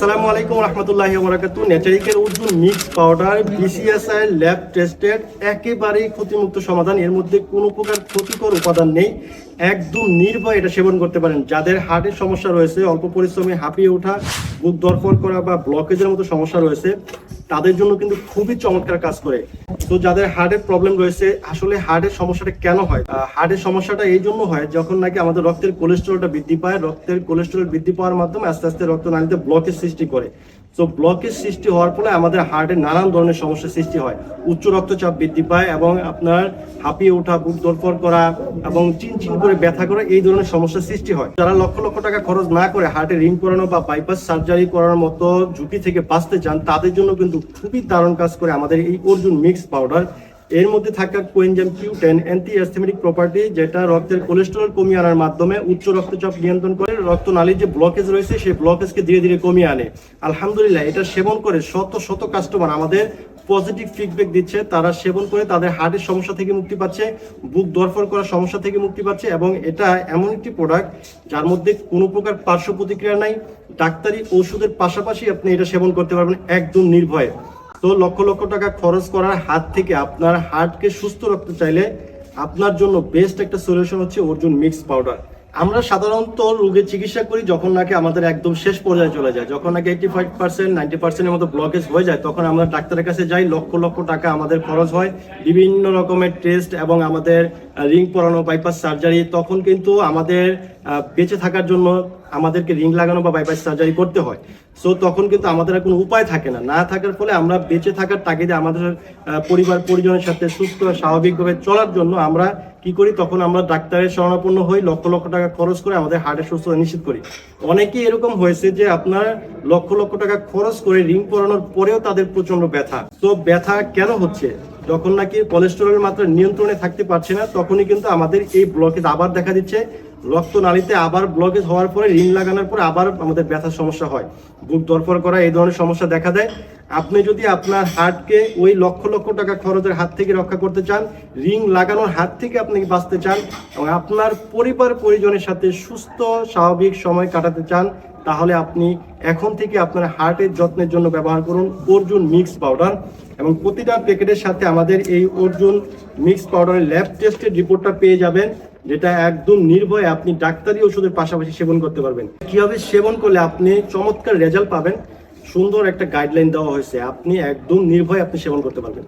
আসসালামু আলাইকুম রহমতুল্লাহি বরাকাতু নেচারিকের উর্দুন mix powder BCSI lab tested একেবারেই ক্ষতিমুক্ত সমাধান। এর মধ্যে কোনো প্রকার ক্ষতিকর উপাদান নেই। একদম নির্ভয় এটা সেবন করতে পারেন। যাদের হার্টের সমস্যা রয়েছে, অল্প পরিশ্রমে হাঁপিয়ে ওঠা বুক দরপর করা বা ব্লকেজের মতো সমস্যা রয়েছে, তাদের জন্য কিন্তু খুবই চমৎকার কাজ করে। তো যাদের হার্টের প্রবলেম রয়েছে, আসলে হার্টের সমস্যাটা কেন হয়? হার্টের সমস্যাটা এই জন্য হয়, যখন নাকি আমাদের রক্তের কোলেস্টেরলটা বৃদ্ধি পায়, রক্তের কোলেস্টেরল বৃদ্ধি পাওয়ার মাধ্যমে আস্তে আস্তে রক্ত রক্তনালীতে ব্লকের সৃষ্টি করে। তো ব্লকের সৃষ্টি হওয়ার ফলে আমাদের হার্টে নানান ধরনের সমস্যা সৃষ্টি হয়। উচ্চ রক্তচাপ বৃদ্ধি পায় এবং আপনার হাঁপিয়ে ওঠা, বুক দরফর করা এবং চিন চিন করে ব্যথা করা, এই ধরনের সমস্যা সৃষ্টি হয়। যারা লক্ষ লক্ষ টাকা খরচ না করে হার্টে রিং করানো বা বাইপাস সার্জারি করার মতো ঝুঁকি থেকে বাঁচতে চান, তাদের জন্য কিন্তু খুবই দারুণ কাজ করে আমাদের এই অর্জুন মিক্স পাউডার এর মধ্যে থাকা coenzyme Q ten anti asthmatic property, যেটা রক্তের কোলেস্টেরল কমিয়ে আনার মাধ্যমে উচ্চ রক্তচাপ নিয়ন্ত্রণ করে, রক্তনালীর যে ব্লকেজ রয়েছে, সেই ব্লকেজকে ধীরে ধীরে কমিয়ে আনে। আলহামদুলিল্লাহ, এটা সেবন করে শত শত কাস্টমার আমাদের পজিটিভ ফিডব্যাক দিচ্ছে। তারা সেবন করে তাদের হার্টের সমস্যা থেকে মুক্তি পাচ্ছে, বুক দরফর করার সমস্যা থেকে মুক্তি পাচ্ছে, এবং এটা এমন একটি প্রোডাক্ট যার মধ্যে কোনো প্রকার পার্শ্ব প্রতিক্রিয়া নাই। ডাক্তারি ওষুধের পাশাপাশি আপনি এটা সেবন করতে পারবেন একদম নির্ভয়ে। তো লক্ষ লক্ষ টাকা খরচ করার হাত থেকে আপনার হার্টকে সুস্থ রাখতে চাইলে আপনার জন্য বেস্ট একটা সলিউশন হচ্ছে অর্জুন মিক্স পাউডার আমরা সাধারণত রোগের চিকিৎসা করি যখন নাকি আমাদের একদম শেষ পর্যায়ে চলে যায়। যখন নাকি এইটি ফাইভ পার্সেন্ট নাইনটি পার্সেন্টের মতো ব্লকেজ হয়ে যায়, তখন আমরা ডাক্তারের কাছে যাই, লক্ষ লক্ষ টাকা আমাদের খরচ হয়। বিভিন্ন রকমের টেস্ট এবং আমাদের রিং পরানো বাইপাস সার্জারি তখন কিন্তু আমাদের বেঁচে থাকার জন্য আমাদেরকে রিং লাগানো বা বাইপাস সার্জারি করতে হয়। সো তখন কিন্তু আমাদের আর কোনো উপায় থাকে না। না থাকার ফলে আমরা বেঁচে থাকার তাগিদে আমাদের পরিবার, পরিজনের সাথে সুস্থ, স্বাভাবিকভাবে চলার জন্য আমরা কি করি? তখন আমরা ডাক্তারের শরণাপন্ন হই, লক্ষ লক্ষ টাকা খরচ করে আমাদের হার্টের সুস্থতা নিশ্চিত করি। অনেকেই এরকম হয়েছে যে আপনার লক্ষ লক্ষ টাকা খরচ করে রিং পরানোর পরেও তাদের প্রচণ্ড ব্যথা। তো ব্যথা কেন হচ্ছে? যখন নাকি কোলেস্টেরলের মাত্রা নিয়ন্ত্রণে থাকতে পারছে না, তখনই কিন্তু আমাদের এই ব্লকেজ আবার দেখা দিচ্ছে। রক্ত নালীতে আবার ব্লকেজ হওয়ার পরে, রিং লাগানোর পরে আবার আমাদের ব্যথার সমস্যা হয়। বুক দরপর করা এই ধরনের সমস্যা দেখা দেয়। আপনি যদি আপনার হার্টকে ওই লক্ষ লক্ষ টাকা খরচের হাত থেকে রক্ষা করতে চান, রিং লাগানোর হাত থেকে আপনি বাঁচতে চান এবং আপনার পরিবার পরিজনের সাথে সুস্থ, স্বাভাবিক সময় কাটাতে চান, তাহলে আপনি এখন থেকে আপনার হার্টের যত্নের জন্য ব্যবহার করুন অর্জুন মিক্স পাউডার এবং প্রতিটা প্যাকেটের সাথে আমাদের এই অর্জুন মিক্স পাউডারের ল্যাব টেস্টের রিপোর্টটা পেয়ে যাবেন। যেটা একদম নির্ভয়ে আপনি ডাক্তারি ওষুধের পাশাপাশি সেবন করতে পারবেন। কীভাবে সেবন করলে আপনি চমৎকার রেজাল্ট পাবেন, সুন্দর একটা গাইডলাইন দেওয়া হয়েছে। আপনি একদম নির্ভয়ে আপনি সেবন করতে পারবেন।